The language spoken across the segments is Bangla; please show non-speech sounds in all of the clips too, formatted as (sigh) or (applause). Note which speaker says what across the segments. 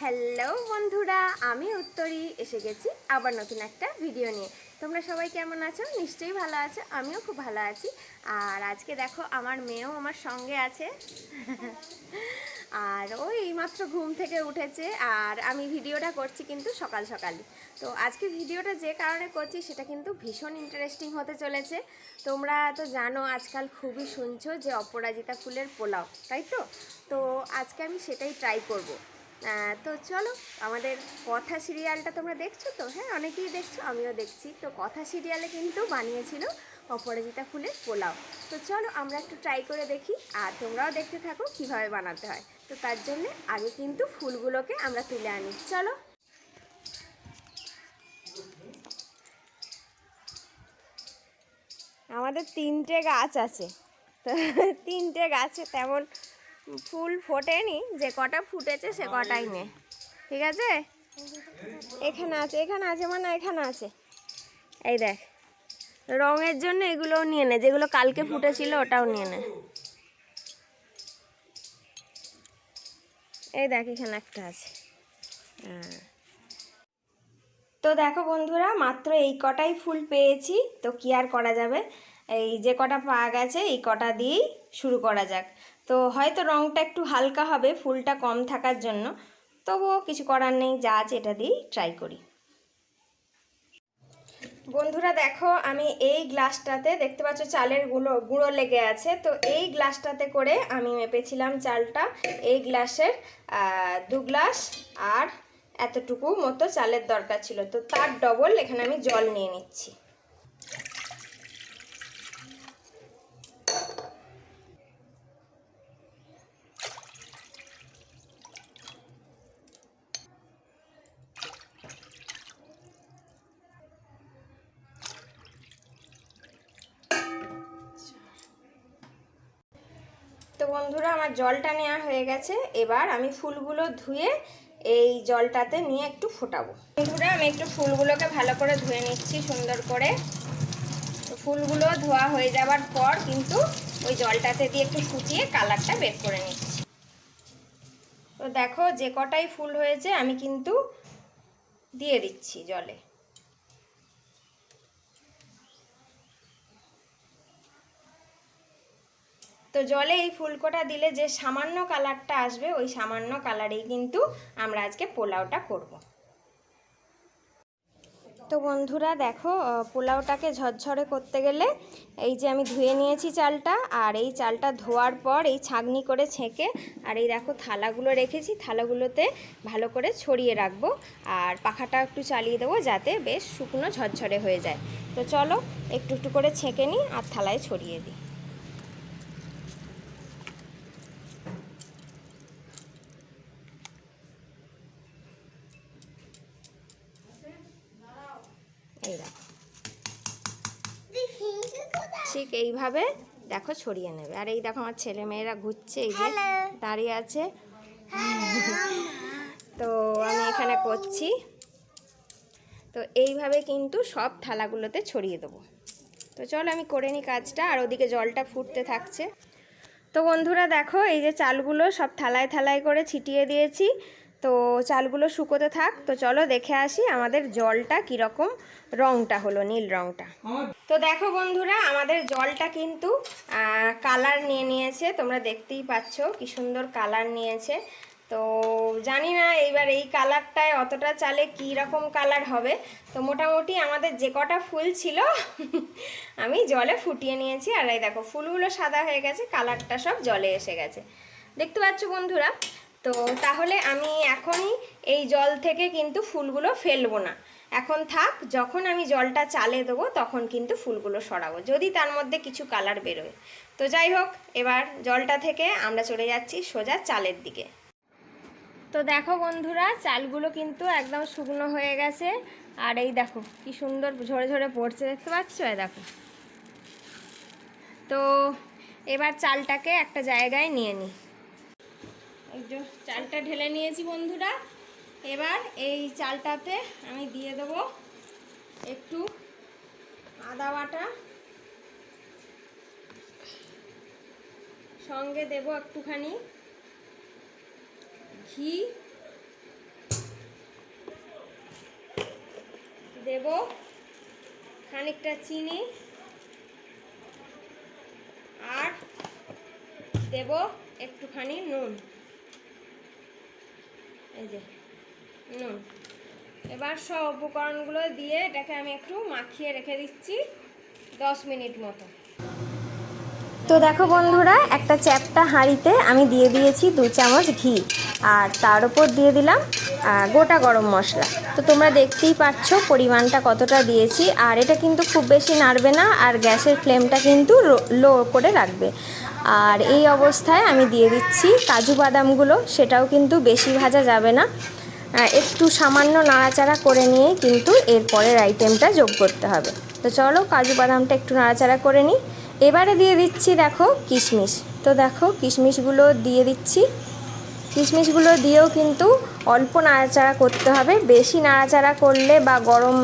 Speaker 1: হ্যালো বন্ধুরা, আমি উত্তরী, এসে গেছি আবার নতুন একটা ভিডিও নিয়ে। তোমরা সবাই কেমন আছো? নিশ্চয়ই ভালো আছো, আমিও খুব ভালো আছি। আর আজকে দেখো, আমার মেয়েও আমার সঙ্গে আছে। আর ওই এইমাত্র ঘুম থেকে উঠেছে, আর আমি ভিডিওটা করছি কিন্তু সকাল সকালই। তো আজকে ভিডিওটা যে কারণে করছি, সেটা কিন্তু ভীষণ ইন্টারেস্টিং হতে চলেছে। তোমরা তো জানো, আজকাল খুবই শুনছো যে অপরাজিতা ফুলের পোলাও, তাই তো? তো আজকে আমি সেটাই ট্রাই করব। তো চলো, আমাদের কথা সিরিয়ালটা তোমরা দেখছ তো? হ্যাঁ অনেকেই দেখছ, আমিও দেখছি। তো কথা সিরিয়ালে কিন্তু বানিয়েছিল অপরাজিতা ফুলের পোলাও। তো চলো, আমরা একটু ট্রাই করে দেখি, আর তোমরাও দেখতে থাকো কীভাবে বানাতে হয়। তো তার জন্য আগে কিন্তু ফুলগুলোকে আমরা তুলে আনি। চলো। আমাদের তিনটে গাছ আছে। তো তিনটে গাছে তেমন ফুল ফোটেনি, যে কটা ফুটেছে সে কটাই নে। ঠিক আছে? এখানে আছে এখানে আছে মানে এখানে আছে। এই দেখ, রঙের জন্য এগুলোও নিয়ে নে, যেগুলো কালকে ফুটেছিল ওটাও নিয়ে নে। এই দেখ, এখানে একটা আছে। হ্যাঁ। তো দেখো বন্ধুরা, মাত্র এই কটাই ফুল পেয়েছি, তো কি আর করা যাবে? এই যে কটা পাওয়া গেছে এই কটা দিয়েই শুরু করা যাক। তো হয়তো রঙটা একটু হালকা হবে, ফুলটা কম থাকার জন্য। তবুও কিছু করার নেই, যা আছে এটা দিয়েই ট্রাই করি। বন্ধুরা দেখো, আমি এই গ্লাসটাতে দেখতে পাচ্ছ চালের গুঁড়ো গুঁড়ো লেগে আছে। তো এই গ্লাসটাতে করে আমি মেপেছিলাম চালটা এই গ্লাসের দু গ্লাস আর এতটুকু মতো চালের দরকার ছিল। তো তার ডবল এখানে আমি জল নিয়ে নিচ্ছি। বন্ধুরা, আমার জলটা নেওয়া হয়ে গেছে। এবার আমি ফুলগুলো ধুয়ে এই জলটাতে নিয়ে একটু ফোটাবো। বন্ধুরা, আমি একটু ফুলগুলোকে ভালো করে ধুয়ে নিচ্ছি সুন্দর করে। ফুলগুলো ধোয়া হয়ে যাওয়ার পর কিন্তু ওই জলটাতে দিয়ে একটু ফুটিয়ে কালারটা বের করে নিচ্ছি। তো দেখো, যে কটাই ফুল হয়েছে, আমি কিন্তু দিয়ে দিচ্ছি জলে। তো জলে এই ফুলকোটা দিলে যে সামান্য কালারটা আসবে, ওই সামান্য কালারেই কিন্তু আমরা আজকে পোলাওটা করব। তো বন্ধুরা দেখো পোলাওটাকে ঝরঝরে করতে গেলে এই যে আমি ধুয়ে নিয়েছি চালটা, আর এই চালটা ধোয়ার পর এই ছাগনি করে ছেঁকে, আর এই দেখো থালাগুলো রেখেছি, থালাগুলোতে ভালো করে ছড়িয়ে রাখব, আর পাখাটা একটু চালিয়ে দেবো যাতে বেশ শুকনো ঝরঝরে হয়ে যায় তো চলো, একটু একটু করে ছেঁকে নিই, আর থালায় ছড়িয়ে দিই এই দেখো। ঠিক এইভাবে দেখো ছড়িয়ে নেবে। আর এই দেখো আমার ছেলে মেয়েরা ঘুরছে এই যে দাঁড়িয়ে আছে। (laughs) তো আমি এখানে করছি। তো এইভাবে কিন্তু সব থালাগুলোতে ছড়িয়ে দেবো। তো চলো আমি করে নিই কাজটা আর ওদিকে জলটা ফুটতে থাকছে। তো বন্ধুরা দেখো এই যে চালগুলো সব থালায় থালায় করে ছিটিয়ে দিয়েছি। তো চালগুলো শুকোতে থাক, তো চলো দেখে আসি আমাদের জলটা কীরকম রঙটা হলো, নীল রঙটা তো দেখো বন্ধুরা, আমাদের জলটা কিন্তু কালার নিয়ে নিয়েছে, তোমরা দেখতেই পাচ্ছ কি সুন্দর কালার নিয়েছে। তো জানি না এইবার এই কালারটায় অতটা চালে কী রকম কালার হবে। তো মোটামুটি আমাদের যে কটা ফুল ছিল, আমি জলে ফুটিয়ে নিয়েছি। আর এই দেখো, ফুলগুলো সাদা হয়ে গেছে, কালারটা সব জলে এসে গেছে। দেখতে পাচ্ছ বন্ধুরা তো তাহলে আমি এখনই এই জল থেকে কিন্তু ফুলগুলো ফেলব না। এখন থাক, যখন আমি জলটা চালে দেবো তখন কিন্তু ফুলগুলো সরাবো, যদি তার মধ্যে কিছু কালার বেরোয়। তো যাই হোক, এবার জলটা থেকে আমরা চলে যাচ্ছি সোজা চালের দিকে। তো দেখো বন্ধুরা, চালগুলো কিন্তু একদম শুকনো হয়ে গেছে। আর এই দেখো, কি সুন্দর ঝরে ঝরে পড়ছে, দেখতে পাচ্ছ? দেখো। তো এবার চালটাকে একটা জায়গায় নিয়ে নিই। চালটা ঢেলে নিয়েছি বন্ধুরা। এবার এই চালটাতে আমি দিয়ে দেব একটু আদা বাটা। সঙ্গে দেব একটুখানি ঘি। দেব খানিকটা চিনি। আর দেব একটুখানি নুন। এই যে নুন এবার সব উপকরণগুলো দিয়ে এটাকে আমি একটু মাখিয়ে রেখে দিচ্ছি দশ মিনিট মতো। তো দেখো বন্ধুরা, একটা চ্যাপটা হাঁড়িতে আমি দিয়ে দিয়েছি দু চামচ ঘি, আর তার উপর দিয়ে দিলাম গোটা গরম মশলা। তো তোমরা দেখতেই পাচ্ছ পরিমাণটা কতটা দিয়েছি, আর এটা কিন্তু খুব বেশি নাড়বে না, আর গ্যাসের ফ্লেমটা কিন্তু লো করে রাখবে। আর এই অবস্থায় আমি দিয়ে দিচ্ছি কাজু বাদামগুলো, সেটাও কিন্তু বেশি ভাজা যাবে না। একটু সামান্য নাড়াচাড়া করে নিয়ে কিন্তু এর পরের আইটেমটা যোগ করতে হবে। তো চলো কাজু বাদামটা একটু নাড়াচাড়া করে নিই। এবারে দিয়ে দিচ্ছি দেখো কিশমিশ। তো দেখো কিশমিশগুলো দিয়ে দিচ্ছি। কিশমিশগুলো দিয়েও কিন্তু অল্প নাড়াচাড়া করতে হবে। বেশি নাড়াচাড়া করলে বা গরম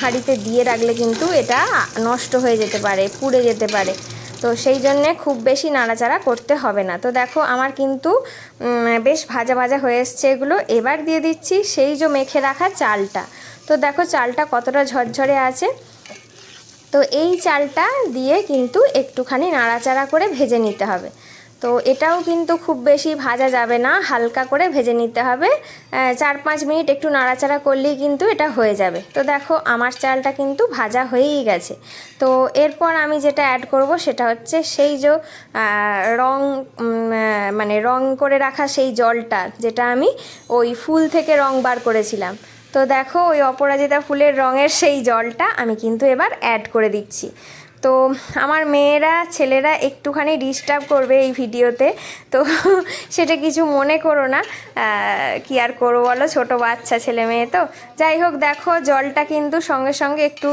Speaker 1: হাঁড়িতে দিয়ে রাখলে কিন্তু এটা নষ্ট হয়ে যেতে পারে, পুড়ে যেতে পারে। তো সেই জন্যে খুব বেশি নাড়াচাড়া করতে হবে না। তো দেখো আমার কিন্তু বেশ ভাজা ভাজা হয়ে এসছে এগুলো। এবার দিয়ে দিচ্ছি সেই যে মেখে রাখা চালটা। তো দেখো চালটা কতটা ঝরঝরে আছে। তো এই চালটা দিয়ে কিন্তু একটুখানি নাড়াচাড়া করে ভেজে নিতে হবে। তো এটাও কিন্তু খুব বেশি ভাজা যাবে না, হালকা করে ভেজে নিতে হবে। চার পাঁচ মিনিট একটু নাড়াচাড়া করলেই কিন্তু এটা হয়ে যাবে। তো দেখো আমার চালটা কিন্তু ভাজা হয়েই গেছে। তো এরপর আমি যেটা অ্যাড করব সেটা হচ্ছে সেই যে রং মানে রং করে রাখা সেই জলটা যেটা আমি ওই ফুল থেকে রং বার করেছিলাম। তো দেখো ওই অপরাজিতা ফুলের রঙের সেই জলটা আমি কিন্তু এবার অ্যাড করে দিচ্ছি। তো আমার মেয়েরা, ছেলেরা একটুখানি ডিস্টার্ব করবে এই ভিডিওতে। তো (laughs) সেটা কিছু মনে করো না। কি আর করব বলো? ছোটো বাচ্চা, ছেলে মেয়ে তো। যাই হোক, দেখো, জলটা কিন্তু সঙ্গে সঙ্গে একটু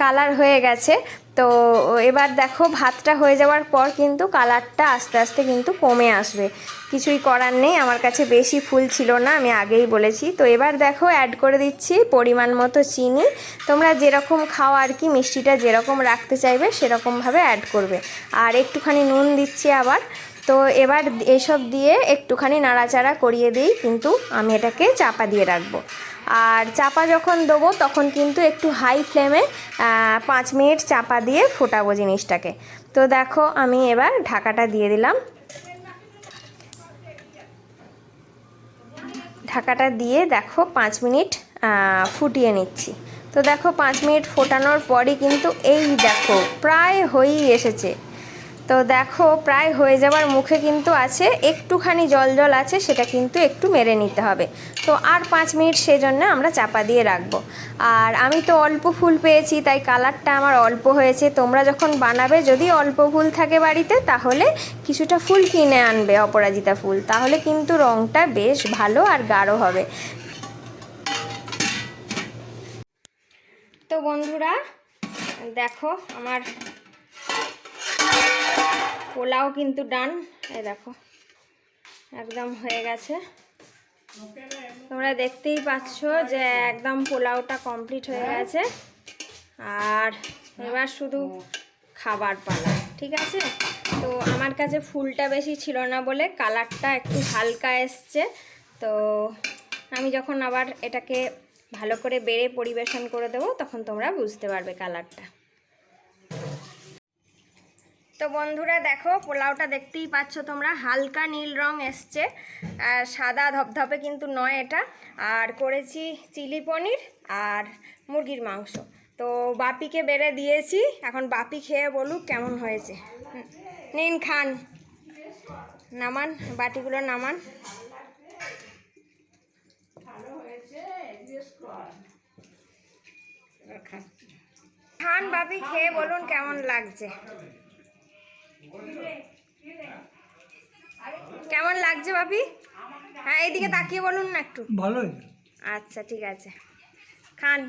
Speaker 1: কালার হয়ে গেছে। তো এবার দেখো ভাতটা হয়ে যাওয়ার পর কিন্তু কালারটা আস্তে আস্তে কিন্তু কমে আসবে। কিছুই করার নেই, আমার কাছে বেশি ফুল ছিল না, আমি আগেই বলেছি। তো এবার দেখো অ্যাড করে দিচ্ছি পরিমাণ মতো চিনি। তোমরা যেরকম খাও আর কি, মিষ্টিটা যেরকম রাখতে চাইবে সেরকমভাবে অ্যাড করবে। আর একটুখানি নুন দিচ্ছি আবার। তো এবার এসব দিয়ে একটুখানি নাড়াচাড়া করিয়ে দিই, কিন্তু আমি এটাকে চাপা দিয়ে রাখব। আর চাপা যখন দেবো, তখন কিন্তু একটু হাই ফ্লেমে পাঁচ মিনিট চাপা দিয়ে ফোটাবো জিনিসটাকে। তো দেখো, আমি এবার ঢাকাটা দিয়ে দিলাম। ঢাকাটা দিয়ে দেখো, পাঁচ মিনিট ফুটিয়ে নিচ্ছি। তো দেখো, পাঁচ মিনিট ফোটানোর পরই কিন্তু এই দেখো, প্রায় হয়েই এসেছে। তো দেখো, প্রায় হয়ে যাওয়ার মুখে কিন্তু আছে, একটুখানি জল জল আছে, সেটা কিন্তু একটু মেরে নিতে হবে। তো আর পাঁচ মিনিট সেজন্য আমরা চাপা দিয়ে রাখব। আর আমি তো অল্প ফুল পেয়েছি, তাই কালারটা আমার অল্প হয়েছে। তোমরা যখন বানাবে, যদি অল্প ফুল থাকে বাড়িতে, তাহলে কিছুটা ফুল কিনে আনবে, অপরাজিতা ফুল। তাহলে কিন্তু রঙটা বেশ ভালো আর গাঢ় হবে। তো বন্ধুরা, দেখো, আমার পোলাও কিন্তু ডান। এই দেখো, একদম হয়ে গেছে। তোমরা দেখতেই পাচ্ছ যে একদম পোলাওটা কমপ্লিট হয়ে গেছে। আর এবার শুধু খাবার পালা, ঠিক আছে? তো আমার কাছে ফুলটা বেশি ছিল না বলে কালারটা একটু হালকা এসছে। তো আমি যখন আবার এটাকে ভালো করে বেড়ে পরিবেশন করে দেবো, তখন তোমরা বুঝতে পারবে কালারটা। তো বন্ধুরা দেখো, পোলাওটা দেখতেই পাচ্ছ তোমরা, হালকা নীল রং এসছে। আর সাদা ধপধপে কিন্তু নয় এটা। আর করেছি চিলি পনির আর মুরগির মাংস। তো বাপিকে বেড়ে দিয়েছি, এখন বাপি খেয়ে বলুক কেমন হয়েছে। নিন খান। নামান, বাটিগুলো নামান। খান বাপি খেয়ে বলুন কেমন লাগছে। কেমন লাগছে বাপি হ্যাঁ এইদিকে তাকিয়ে বলুন না একটু।
Speaker 2: ভালোই।
Speaker 1: আচ্ছা ঠিক আছে। খান।